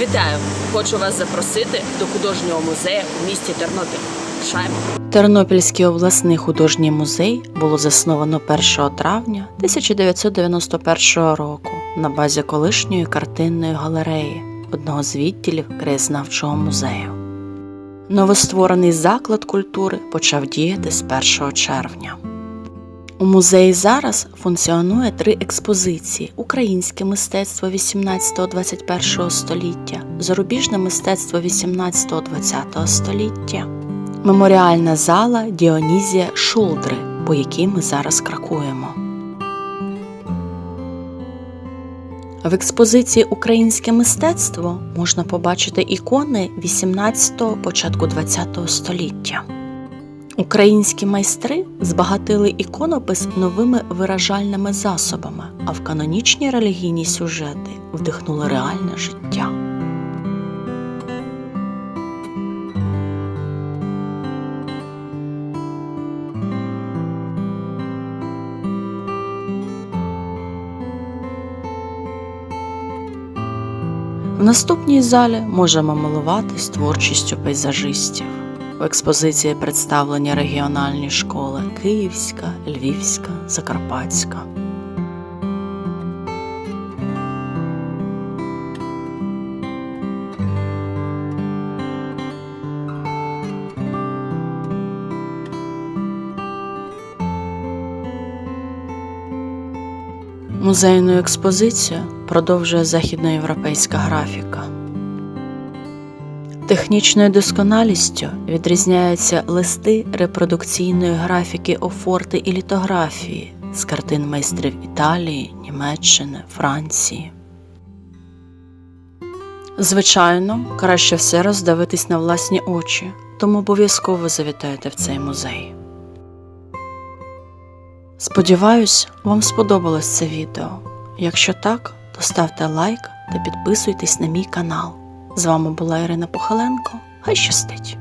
Вітаю! Хочу вас запросити до художнього музею у місті Тернопіль. Шаймо. Тернопільський обласний художній музей було засновано 1 травня 1991 року на базі колишньої картинної галереї, одного з відділів краєзнавчого музею. Новостворений заклад культури почав діяти з 1 червня. У музеї зараз функціонує три експозиції: українське мистецтво 18-21 століття, зарубіжне мистецтво 18-20 століття, меморіальна зала Діонізія Шулдри, по якій ми зараз крокуємо. В експозиції Українське мистецтво можна побачити ікони 18-го, початку 20-го століття. Українські майстри збагатили іконопис новими виражальними засобами, а в канонічні релігійні сюжети вдихнули реальне життя. В наступній залі можемо милуватись творчістю пейзажистів. В експозиції представлені регіональні школи Київська, Львівська, Закарпатська. Музейну експозицію продовжує західноєвропейська графіка. Технічною досконалістю відрізняються листи репродукційної графіки офорти і літографії з картин майстрів Італії, Німеччини, Франції. Звичайно, краще все роздивитись на власні очі, тому обов'язково завітайте в цей музей. Сподіваюсь, вам сподобалось це відео. Якщо так, то ставте лайк та підписуйтесь на мій канал. З вами була Ірина Похаленко. Хай щастить!